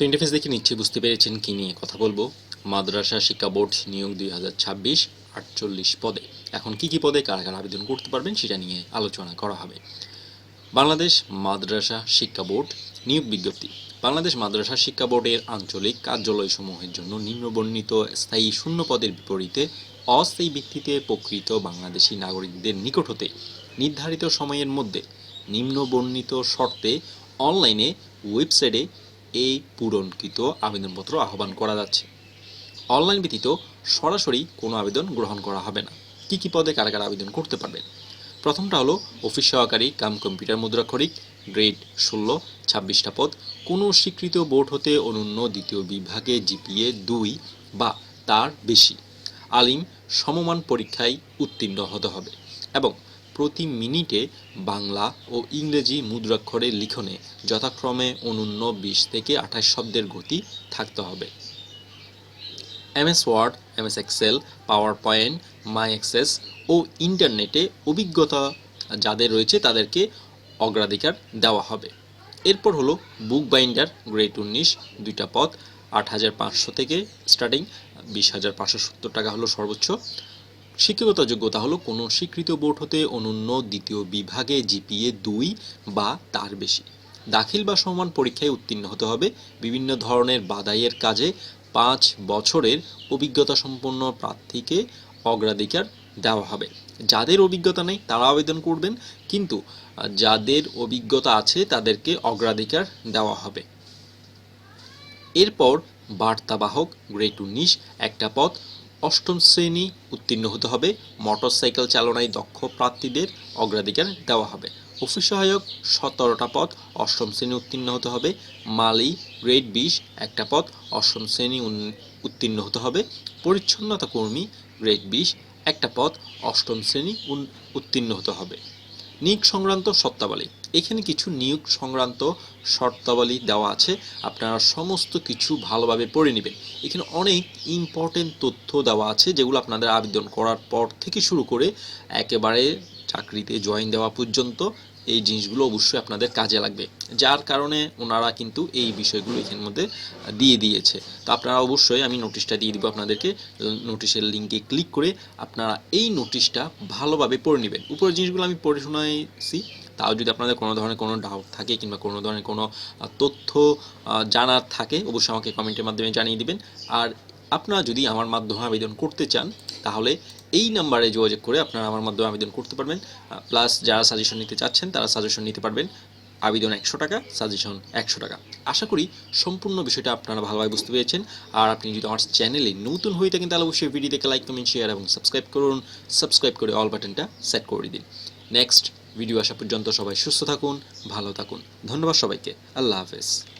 তো ইন্টারফেস দেখে নিচ্ছে, বুঝতে পেরেছেন কি নিয়ে কথা বলব। মাদ্রাসা শিক্ষা বোর্ড নিয়োগ দুই হাজার ছাব্বিশ, আটচল্লিশ পদে। এখন কি কি পদে কারা কারা আবেদন করতে পারবেন সেটা নিয়ে আলোচনা করা হবে। বাংলাদেশ মাদ্রাসা শিক্ষা বোর্ড নিয়োগ বিজ্ঞপ্তি। বাংলাদেশ মাদ্রাসা শিক্ষা বোর্ডের আঞ্চলিক কার্যালয়সমূহের জন্য নিম্নবর্ণিত স্থায়ী শূন্য পদের বিপরীতে অস্থায়ী ভিত্তিতে প্রকৃত বাংলাদেশি নাগরিকদের নিকট হতে নির্ধারিত সময়ের মধ্যে নিম্নবর্ণিত শর্তে অনলাইনে ওয়েবসাইটে এই পূরণকৃত আবেদনপত্র আহ্বান করা যাচ্ছে। অনলাইন ব্যতীত সরাসরি কোনো আবেদন গ্রহণ করা হবে না। কী কী পদে কারা কারা আবেদন করতে পারবেন? প্রথমটা হলো অফিস সহকারী, কাম কম্পিউটার মুদ্রাক্ষরিক, গ্রেড ষোলো, ছাব্বিশটা পদ, কোনো স্বীকৃত বোর্ড হতে অনন্য দ্বিতীয় বিভাগে জিপিএ দুই বা তার বেশি। আলিম, সমমান পরীক্ষায় উত্তীর্ণ হতে হবে এবং প্রতি মিনিটে বাংলা ও ইংরেজি মুদ্রাক্ষরের লিখনে যথাক্রমে অনন্য বিশ থেকে আঠাশ শব্দের গতি থাকতে হবে। MS Word, MS Excel, PowerPoint, my access ও ইন্টারনেটে অভিজ্ঞতা যাদের রয়েছে তাদেরকে অগ্রাধিকার দেওয়া হবে। এরপর হলো বুক বাইন্ডার গ্রেড উনিশ, দুইটা পদ, আট হাজার পাঁচশো থেকে স্টার্টিং বিশ হাজার পাঁচশো সত্তর টাকা হলো সর্বোচ্চ। শিক্ষাগত যোগ্যতা হলো কোনো স্বীকৃত বোর্ড হতে অনন্য দ্বিতীয় বিভাগে জিপিএ দুই বা তার বেশি। দাখিল বা সমান পরীক্ষায় উত্তীর্ণ হতে হবে। বিভিন্ন ধরনের বাদাইয়ের কাজে পাঁচ বছরের অভিজ্ঞতা সম্পন্ন প্রার্থীকে অগ্রাধিকার দেওয়া হবে। যাদের অভিজ্ঞতা নেই, তারা আবেদন করবেন, কিন্তু যাদের অভিজ্ঞতা আছে, তাদেরকে অগ্রাধিকার দেওয়া হবে। এরপর বার্তাবাহক গ্রেড উনিশ, একটা পদ অষ্টম শ্রেণি উত্তীর্ণ হতে হবে। মোটরসাইকেল চালনায় দক্ষ প্রার্থীদের অগ্রাধিকার দেওয়া হবে। অফিস সহায়ক সতেরোটা পদ অষ্টম শ্রেণি উত্তীর্ণ হতে হবে। মালি গ্রেড বিশ, একটা পদ অষ্টম শ্রেণি উত্তীর্ণ হতে হবে। পরিচ্ছন্নতা কর্মী গ্রেড বিশ, একটা পদ অষ্টম শ্রেণি উত্তীর্ণ হতে হবে। নিয়োগ সংক্রান্ত শর্তাবলী এখানে কিছু নিয়োগ সংক্রান্ত শর্তাবলী দেওয়া আছে, আপনারা সমস্ত কিছু ভালোভাবে পড়ে নেবেন। এখানে অনেক ইম্পর্টেন্ট তথ্য দেওয়া আছে যেগুলো আপনাদের আবেদন করার পর থেকে শুরু করে একেবারে চাকরিতে জয়েন দেওয়া পর্যন্ত এই জিনিসগুলো অবশ্যই আপনাদের কাজে লাগবে। যার কারণে ওনারা কিন্তু এই বিষয়গুলো এখানের মধ্যে দিয়ে দিয়েছে। তো আপনারা অবশ্যই আমি নোটিশটা দিয়ে দিব আপনাদেরকে। নোটিশের লিঙ্কে ক্লিক করে আপনারা এই নোটিশটা ভালোভাবে পড়ে নেবেন। উপরের জিনিসগুলো আমি পড়ে শোনাইছি। তাও যদি আপনাদের কোনো ধরনের কোনো ডাউট থাকে কিংবা কোনো ধরনের কোনো তথ্য জানার থাকে, অবশ্যই আমাকে কমেন্টের মাধ্যমে জানিয়ে দিবেন। আর আপনারা যদি আমার মাধ্যমে আবেদন করতে চান, তাহলে এই নাম্বারে যোগাযোগ করে আপনারা আমার মাধ্যমে আবেদন করতে পারবেন। প্লাস যারা সাজেশন নিতে চাচ্ছেন, তারা সাজেশন নিতে পারবেন। আবেদন একশো টাকা সাজেশন একশো টাকা। আশা করি সম্পূর্ণ বিষয়টা আপনারা ভালোভাবে বুঝতে পেরেছেন। আর আপনি যদি আমার চ্যানেলে নতুন হয়ে থাকেন, তাহলে অবশ্যই ভিডিও দেখে লাইক কমেন্ট শেয়ার এবং সাবস্ক্রাইব করুন। সাবস্ক্রাইব করে অল বাটনটা সেট করে দিন। নেক্সট ভিডিও আসা পর্যন্ত সবাই সুস্থ থাকুন ভালো থাকুন। ধন্যবাদ সবাইকে। আল্লাহ হাফেজ।